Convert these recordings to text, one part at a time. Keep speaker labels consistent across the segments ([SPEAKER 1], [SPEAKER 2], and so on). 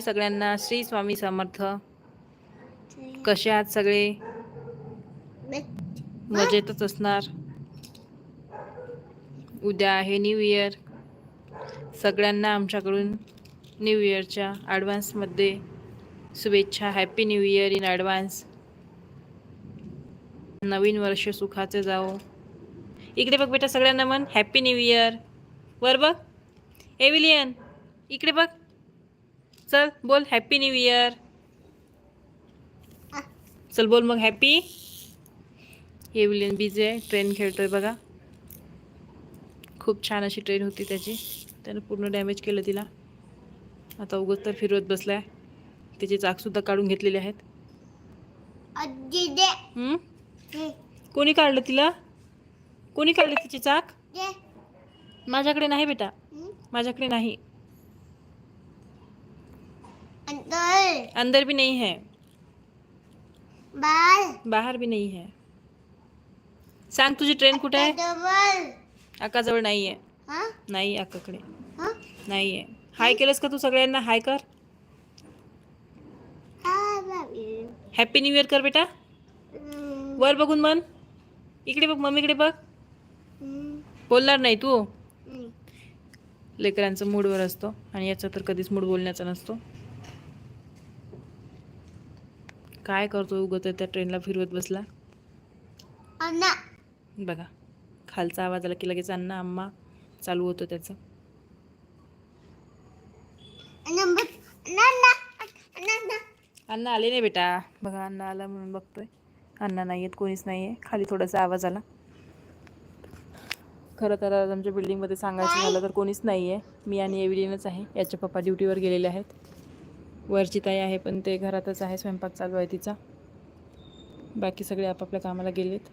[SPEAKER 1] सगळ्यांना श्री स्वामी समर्थ. कसे आहात सगळे? मजेतच असणार. उद्या आहे न्यू इयर सगळ्यांना आमच्याकडून न्यू इयरच्या ॲडव्हान्समध्ये शुभेच्छा. Happy new year in advance नवीन वर्ष सुखाचे जाओ इकडे बघ बेटा सगळ्यांना म्हण हॅपी न्यू इयर वर बघ. एव्हिलियन इकडे बघ. चल बोल हॅपी न्यू इयर चल बोल मग हॅपी एव्हिलियन बिझी आहे ट्रेन खेळतोय बघा. खूप छान अशी ट्रेन होती त्याची. त्यानं पूर्ण डॅमेज केलं तिला. आता उगच तर फिरवत बसलाय. त्याचे चाकसुद्धा काढून घेतलेले आहेत. हं? कोणी काढलं तिला? कोणी काढले तिचे चाक? माझ्याकडे नाही बेटा.
[SPEAKER 2] हं?
[SPEAKER 1] माझ्याकडे नाही.
[SPEAKER 2] अंदर।
[SPEAKER 1] अंदर भी नहीं है।
[SPEAKER 2] बाल
[SPEAKER 1] बाहेर भी नहीं है। सांग तुझी ट्रेन कुठे आहे अक्काजवळ नाही आहे।
[SPEAKER 2] हा?
[SPEAKER 1] नाही अक्काकडे।
[SPEAKER 2] हा?
[SPEAKER 1] नाही आहे। हाय केलंस का तू सगळ्यांना? हाय कर।
[SPEAKER 2] हा बाबी
[SPEAKER 1] हॅपी न्यू इयर कर बेटा। वर बघून मन इकडे बघ मम्मीकडे बघ। बोलणार नाही तू. लेकरांचं मूडवर असतो आणि याचा तर कधीच मूड बोलण्याचा नसतो. काय करतो उगत त्या ट्रेनला फिरवत बसला?
[SPEAKER 2] अन्ना
[SPEAKER 1] बघा खालचा आवाज आला की लगेच अण्णा अम्मा चालू होतं त्याचं. अण्णा आले नाही बेटा. बघा अण्णा आला म्हणून बघतोय. अण्णा नाही आहेत कोणीच नाही आहे. खाली थोडासा आवाज आला. खरं तर आज आमच्या बिल्डिंगमध्ये सांगायचं झालं तर कोणीच नाही आहे. मी आणि एव्हिलियनच आहे. याचे पप्पा ड्युटीवर गेलेले आहेत. वरची ताई आहे पण ते घरातच आहे स्वयंपाक चालू आहे तिचा. बाकी सगळे आपापल्या कामाला गेलेत.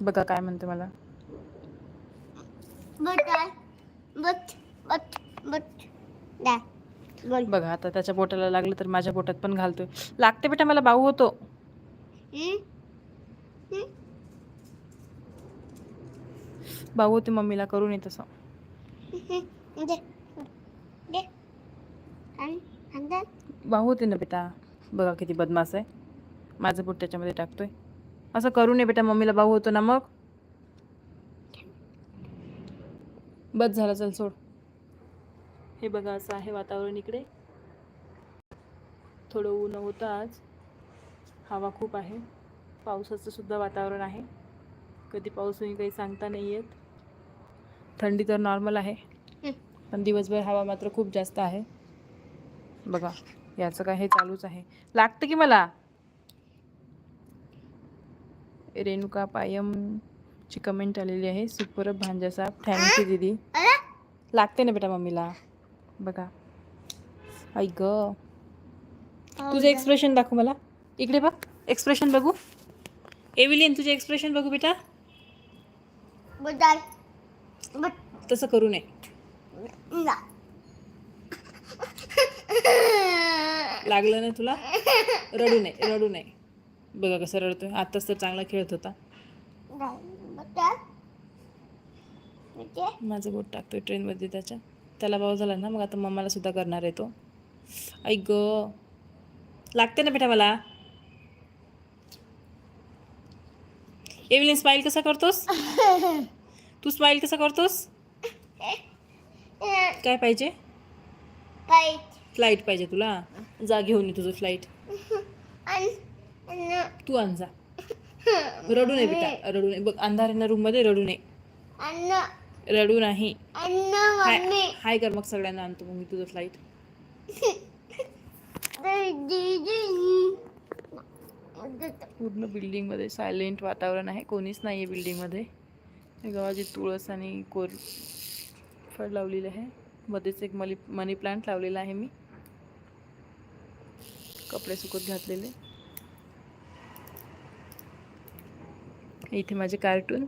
[SPEAKER 1] बघा काय म्हणते मला. बघा आता त्याच्या बोटाला लागलं तर माझ्या बोटात पण घालतोय. लागते बेटा मला भाऊ होतो. होते मम्मीला करू नये तसं.
[SPEAKER 2] हम्म. दे. दे आणि अंदर
[SPEAKER 1] भाऊ होते ना बेटा बघा किती बदमाश आहे. माझं बोट त्याच्यामध्ये टाकतोय. असं करू नये बेटा मम्मीला भाऊ होतो ना मग. बस झालं चल सोड. हे बघा असं आहे वातावरण इकडे. थोडं ऊन होतं आज. हवा खूप आहे. पावसाचं सुद्धा वातावरण आहे. कधी पाऊस होईल काही सांगता नाही येत. थंडी तर नॉर्मल आहे. पण दिवसभर हवा मात्र खूप जास्त आहे. बघा याचं काय हे चालूच आहे. लागतं की मला? रेणुका पायम ची कमेंट आलेली आहे. सुपर भांजा साहेब थँक्यू दीदी. लागते ना बेटा मम्मीला? बघा. आई ग. तुझं एक्सप्रेशन दाखव मला. इकडे बघ. एक्सप्रेशन बघू. एव्हिलियन तुझे एक्सप्रेशन बघू बट. तसं करू नये. लागलं ना तुला? रडू नये रडू नये. बघा कसं रडतोय. आत्ताच तर चांगला खेळत होता. माझं बोट टाकतोय ट्रेनमध्ये त्याच्या. त्याला भाव झाला ना मग आता मम्माला सुद्धा करणार आहे तो. ऐक ग. लागते ना बेटा मला. एव्हिलिन स्माईल कसा करतोस? तू स्माईल कसं करतोस? काय पाहिजे? फ्लाईट पाहिजे तुला. जा घेऊन ये तुझं फ्लाईट तू आण जा. रडू नये बेटा रडू नये. बघ अंधार आहे ना रूममध्ये रडू नये. रडू नाही. हाय हाय कर मग सगळ्यांना आणतो मग मी तुझं फ्लाईट पूर्ण बिल्डिंगमध्ये सायलेंट वातावरण आहे. कोणीच नाही आहे बिल्डिंगमध्ये गावाची तुळस आणि कोर फळ लावलेलं आहे. मध्येच एक मनी मनी प्लांट लावलेला आहे मी. कपडे सुकत घातलेले. इथे माझे कार्टून.